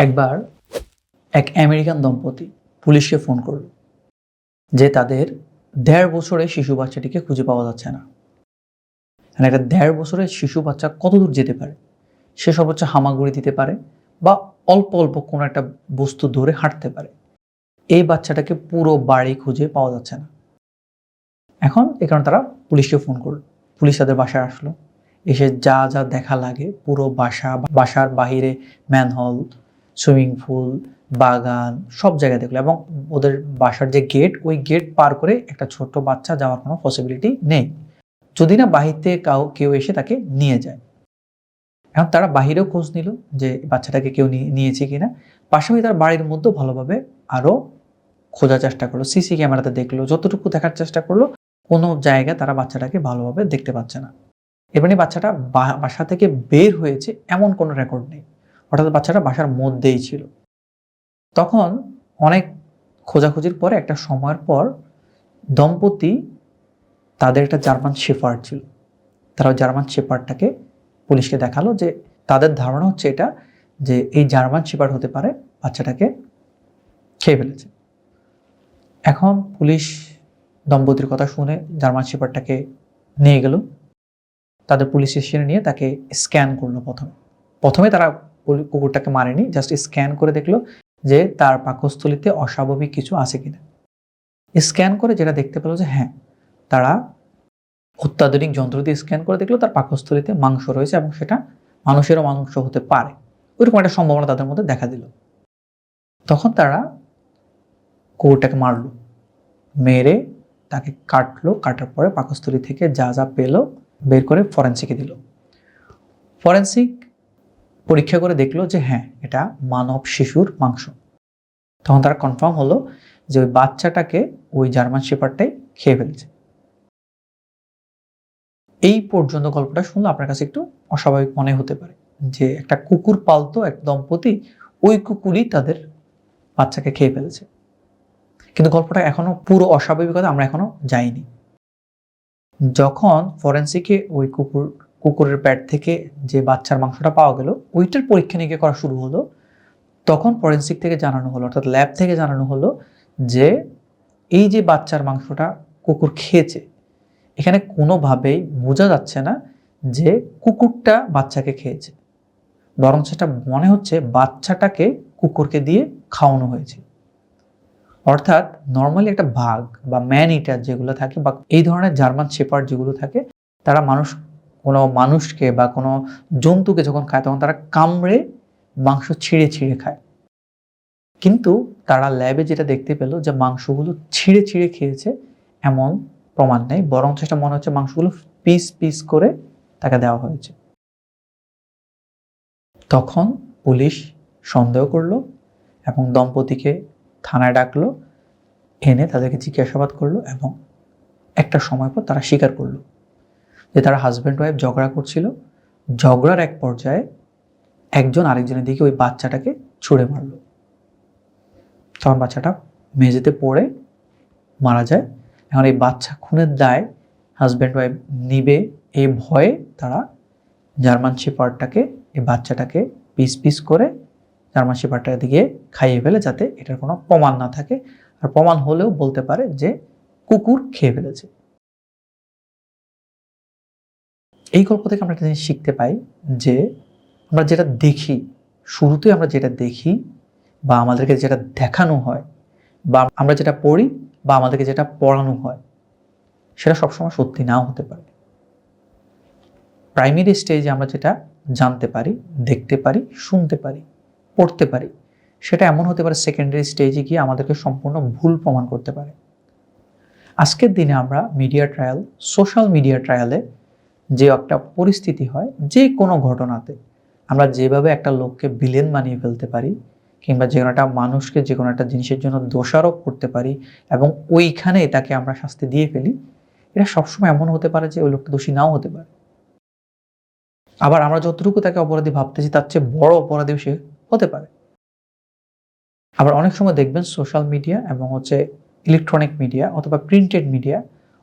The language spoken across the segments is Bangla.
একবার এক আমেরিকান দম্পতি পুলিশকে ফোন করল যে তাদের দেড় বছরের শিশু বাচ্চাটিকে খুঁজে পাওয়া যাচ্ছে না। মানে একটা দেড় বছরের শিশু বাচ্চা কত দূর যেতে পারে? সে সর্বোচ্চ হামাগুড়ি দিতে পারে বা অল্প অল্প কোনো একটা বস্তু ধরে হাঁটতে পারে। এই বাচ্চাটাকে পুরো বাড়ি খুঁজে পাওয়া যাচ্ছে না। এখন এ কারণে তারা পুলিশকে ফোন করল। পুলিশ তাদের বাসায় আসলো। এসে যা যা দেখা লাগে পুরো বাসা বাসার বাহিরে ম্যানহল সুইমিং পুল, বাগান, সব জায়গায় দেখল এবং ওদের বাসার যে গেট ওই গেট পার করে একটা ছোট্ট বাচ্চা যাওয়ার কোনো পসিবিলিটি নেই। যদি না বাহির থেকে কাউ, কেউ এসে তাকে নিয়ে যায়। এখন তারা বাহিরেও খোঁজ নিল যে বাচ্চাটাকে কেউ নিয়ে- নিয়েছে কিনা। পাশাপাশি তার বাড়ির মধ্যেও ভালোভাবে আরও খোঁজার চেষ্টা করল সিসি ক্যামেরাতে দেখল, যতটুকু দেখার চেষ্টা করল, কোনো জায়গায় তারা বাচ্চাটাকে ভালোভাবে দেখতে পাচ্ছে না। এবারে বাচ্চাটা বাসা থেকে বের হয়েছে, এমন কোনো রেকর্ড নেই। অর্থাৎ বাচ্চাটা বাসার মধ্যেই ছিল। তখন অনেক খোঁজাখুঁজির পরে একটা সময়ের পর দম্পতি তাদের একটা জার্মান শেফার্ড ছিল। তারা জার্মান শেফার্ডটাকে পুলিশকে দেখাল যে তাদের ধারণা হচ্ছে এটা যে এই জার্মান শেফার্ড হতে পারে বাচ্চাটাকে খেয়ে ফেলেছে। এখন পুলিশ দম্পতির কথা শুনে জার্মান শেফার্ডটাকে নিয়ে গেল। তাদের পুলিশ স্টেশনে নিয়ে তাকে স্ক্যান করল প্রথমে। প্রথমে তারা কুকুরটাকে মারেনি জাস্ট স্ক্যান করে দেখল যে তার পাকস্থলিতে অস্বাভাবিক কিছু আছে কিনা। স্ক্যান করে যেটা দেখতে পেল যে হ্যাঁ তারা অত্যাধুনিক যন্ত্র দিয়ে স্ক্যান করে দেখল তার পাকস্থলিতে মাংস রয়েছে এবং সেটা মানুষেরও মাংস হতে পারে। ওইরকম একটা সম্ভাবনা তাদের মধ্যে দেখা দিল। তখন তারা কুকুরটাকে মারলো, মেরে তাকে কাটলো, কাটার পরে পাকস্থলী থেকে যা যা পেল বের করে ফরেন্সিকে দিল। ফরেন্সিক পরীক্ষা করে দেখল যে হ্যাঁ এটা মানব শিশুর মাংস। তখন তারা কনফার্ম হলো যে ওই বাচ্চাটাকে ওই জার্মান শেপারটাই খেয়ে ফেলছে। এই পর্যন্ত গল্পটা শুনলে আপনার কাছে একটু অস্বাভাবিক মনে হতে পারে যে একটা কুকুর পালতো এক দম্পতি, ওই কুকুরই তাদের বাচ্চাকে খেয়ে ফেলেছে। কিন্তু গল্পটা এখনও পুরো অস্বাভাবিকতা আমরা এখনও যাইনি। যখন ফরেন্সিকে ওই কুকুর কুকুরের প্যাট থেকে যে বাচ্চার মাংসটা পাওয়া গেল, ওইটার পরীক্ষা নিরীক্ষা করা শুরু হলো। তখন ফরেন্সিক থেকে জানানো হলো, অর্থাৎ ল্যাব থেকে জানানো হলো যে এই যে বাচ্চার মাংসটা কুকুর খেয়েছে, এখানে কোনোভাবেই বোঝা যাচ্ছে না যে কুকুরটা বাচ্চাকে খেয়েছে। বরং সেটা মনে হচ্ছে বাচ্চাটাকে কুকুরকে দিয়ে খাওয়ানো হয়েছে। অর্থাৎ নর্মালি একটা বাঘ বা ম্যান ইটার যেগুলো থাকে বা এই ধরনের জার্মান শেপার যেগুলো থাকে, তারা মানুষ কোনো মানুষকে বা কোনো জন্তুকে যখন খায়, তখন তারা কামড়ে মাংস ছিঁড়ে ছিঁড়ে খায়। কিন্তু তারা ল্যাবে যেটা দেখতে পেল যে মাংসগুলো ছিঁড়ে ছিঁড়ে খেয়েছে, এমন প্রমাণ নেই বরং সেটা মনে হচ্ছে মাংসগুলো পিস পিস করে তাকে দেওয়া হয়েছে। তখন পুলিশ সন্দেহ করল এবং দম্পতিকে থানায় ডাকলো, এনে তাদেরকে জিজ্ঞাসাবাদ করল এবং একটা সময় পর তারা স্বীকার করল। যে তারা হাজব্যান্ড ওয়াইফ ঝগড়া করছিল, ঝগড়ার এক পর্যায়ে একজন আরেকজনের দিকে ওই বাচ্চাটাকে ছুঁড়ে মারলো। তখন বাচ্চাটা মেঝেতে পড়ে মারা যায়। এখন এই বাচ্চা খুনের দায় হাজব্যান্ড ওয়াইফ নিবে এই ভয়ে তারা জার্মান শেপার্ডটাকে এই বাচ্চাটাকে পিস পিস করে জার্মান শেপার্ডটাকে দিয়ে খাইয়ে ফেলে যাতে এটার কোনো প্রমাণ না থাকে। আর প্রমাণ হলেও বলতে পারে যে কুকুর খেয়ে ফেলেছে। এই গল্প থেকে আমরা একটা জিনিস শিখতে পাই যে আমরা যেটা দেখি শুরুতে আমরা যেটা দেখি বা আমাদেরকে যেটা দেখানো হয় বা আমরা যেটা পড়ি বা আমাদেরকে যেটা পড়ানো হয়, সেটা সবসময় সত্যি নাও হতে পারে। প্রাইমারি স্টেজে আমরা যেটা জানতে পারি, দেখতে পারি, শুনতে পারি, পড়তে পারি, সেটা এমন হতে পারে সেকেন্ডারি স্টেজে গিয়ে আমাদেরকে সম্পূর্ণ ভুল প্রমাণ করতে পারে। আজকের দিনে আমরা মিডিয়া ট্রায়াল সোশ্যাল মিডিয়া ট্রায়ালে যে একটা পরিস্থিতি হয় যে কোনো ঘটনাতে। আমরা যেভাবে একটা লোককে বিলেন বানিয়ে ফেলতে পারি কিংবা যে কোনো একটা মানুষকে যে কোনো একটা জিনিসের জন্য দোষারোপ করতে পারি এবং ওইখানে তাকে আমরা শাস্তি দিয়ে ফেলি, এটা সবসময় এমন হতে পারে যে ওই লোকটা দোষী নাও হতে পারে। আবার আমরা যতটুকু তাকে অপরাধী ভাবতেছি তার চেয়ে বড় অপরাধী সে হতে পারে। আবার অনেক সময় দেখবেন সোশ্যাল মিডিয়া এবং হচ্ছে ইলেকট্রনিক মিডিয়া অথবা প্রিন্টেড মিডিয়া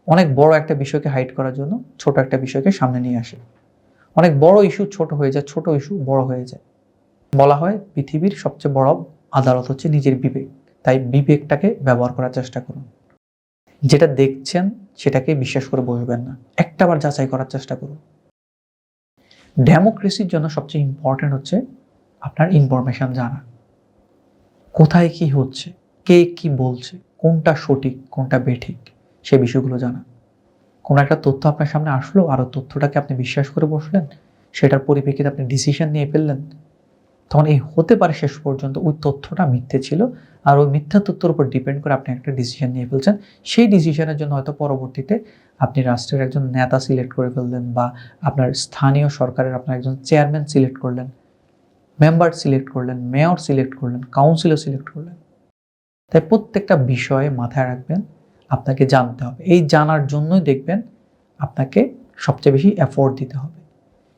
অনেক বড় একটা বিষয়কে হাইড করার জন্য ছোট একটা বিষয়কে সামনে নিয়ে আসে। অনেক বড় ইস্যু ছোট হয়ে যায়, ছোট ইস্যু বড় হয়ে যায়। বলা হয় পৃথিবীর সবচেয়ে বড় আদালত হচ্ছে নিজের বিবেক। তাই বিবেকটাকে ব্যবহার করার চেষ্টা করুন। যেটা দেখছেন সেটাকে বিশ্বাস করে বসবেন না। একটাবার যাচাই করার চেষ্টা করুন। ডেমোক্রেসির জন্য সবচেয়ে ইম্পর্টেন্ট হচ্ছে আপনার ইনফরমেশন জানা। কোথায় কি হচ্ছে, কে কি বলছে, কোনটা সঠিক, কোনটা বেঠিক। সে বিষয়গুলো জানা। কোনো একটা তথ্য আপনার সামনে আসলো, আর তথ্যটাকে আপনি বিশ্বাস করে বসলেন, সেটার পরিপ্রেক্ষিতে আপনি ডিসিশন নিয়ে ফেললেন, তখন এই হতে পারে শেষ পর্যন্ত ওই তথ্যটা মিথ্যে ছিল, আর ওই মিথ্যা তথ্যের উপর ডিপেন্ড করে আপনি একটা ডিসিশন নিয়ে ফেলছেন। সেই ডিসিশনের জন্য হয়তো পরবর্তীতে আপনি রাষ্ট্রের একজন নেতা সিলেক্ট করে ফেললেন, বা আপনার স্থানীয় সরকারের আপনার একজন চেয়ারম্যান সিলেক্ট করলেন মেম্বার সিলেক্ট করলেন মেয়র সিলেক্ট করলেন কাউন্সিলর সিলেক্ট করলেন। তাই প্রত্যেকটা বিষয়ে মাথায় রাখবেন আপনাকে জানতে হবে। এই জানার জন্যই দেখবেন আপনাকে সবচেয়ে বেশি এফোর্ট দিতে হবে।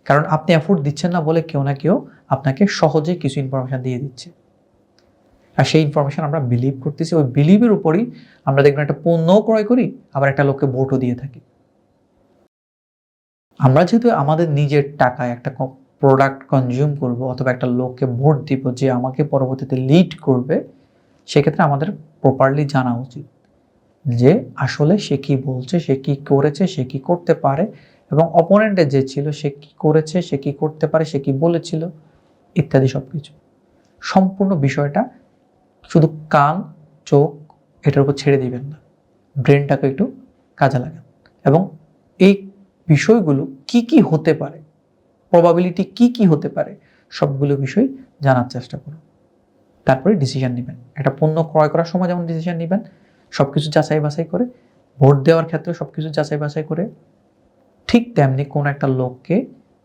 কারণ আপনি এফোর্ট দিচ্ছেন না বলে কেউ না কেউ আপনাকে সহজে কিছু ইনফরমেশন দিয়ে দিচ্ছে। আর সেই ইনফরমেশন আমরা বিলিভ করতেছি। ওই বিলিভের উপরই আমরা দেখবেন একটা পণ্যও ক্রয় করি, আবার একটা লোককে ভোটও দিয়ে থাকি। আমরা যেহেতু আমাদের নিজের টাকায় একটা প্রোডাক্ট কনজিউম করব অথবা একটা লোককে ভোট দিব যে আমাকে পরবর্তীতে লিড করবে, সেক্ষেত্রে আমাদের প্রপারলি জানা উচিত। যে আসলে সে কি বলছে, সে কি করেছে, সে কি করতে পারে এবং অপোনেন্টে যে ছিল সে কি করেছে, সে কি করতে পারে, সে কি বলেছিল, ইত্যাদি সব কিছু সম্পূর্ণ বিষয়টা শুধু কান, চোখ এটার উপর ছেড়ে দিবেন না। ব্রেনটাকে একটু কাজে লাগান এবং এই বিষয়গুলো কি কি হতে পারে প্রবাবিলিটি কি কি হতে পারে, সবগুলো বিষয় জানার চেষ্টা করুন। তারপরে ডিসিশন নেবেন। একটা পণ্য ক্রয় করার সময় যেমন ডিসিশন নেবেন সব কিছু যাচাই বাছাই করে, ভোট দেওয়ার ক্ষেত্রে সব কিছু যাচাই বাছাই করে, ঠিক তেমনি কোনো একটা লোককে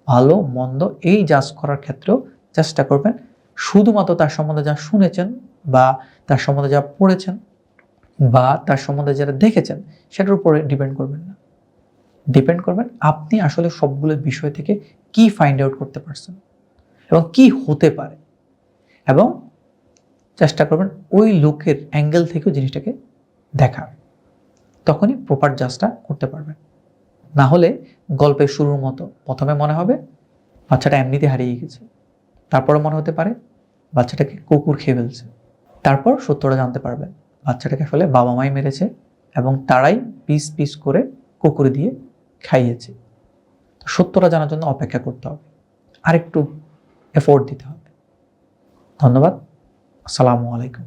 ভালো, মন্দ এই জাজ করার ক্ষেত্রেও চেষ্টা করবেন। শুধুমাত্র তার সম্বন্ধে যা শুনেছেন বা তার সম্বন্ধে যা পড়েছেন বা তার সম্বন্ধে যারা দেখেছেন, সেটার উপরে ডিপেন্ড করবেন না। ডিপেন্ড করবেন আপনি আসলে সবগুলো বিষয় থেকে কি ফাইন্ড আউট করতে পারছেন এবং কি হতে পারে। এবং চেষ্টা করবেন ওই লোকের অ্যাঙ্গেল থেকেও জিনিসটাকে দেখার তখনই প্রপার জাজটা করতে পারবেন না হলে গল্পের শুরুর মতো প্রথমে মনে হবে, বাচ্চাটা এমনিতে হারিয়ে গেছে। তারপরে মনে হতে পারে, বাচ্চাটাকে কুকুর খেয়ে ফেলছে। তারপর সত্যটা জানতে পারবেন বাচ্চাটাকে আসলে বাবা মাই মেরেছে এবং তারাই পিস পিস করে কুকুর দিয়ে খাইয়েছে। সত্যটা জানার জন্য অপেক্ষা করতে হবে, আরেকটু এফোর্ট দিতে হবে। ধন্যবাদ, আসসালামু আলাইকুম।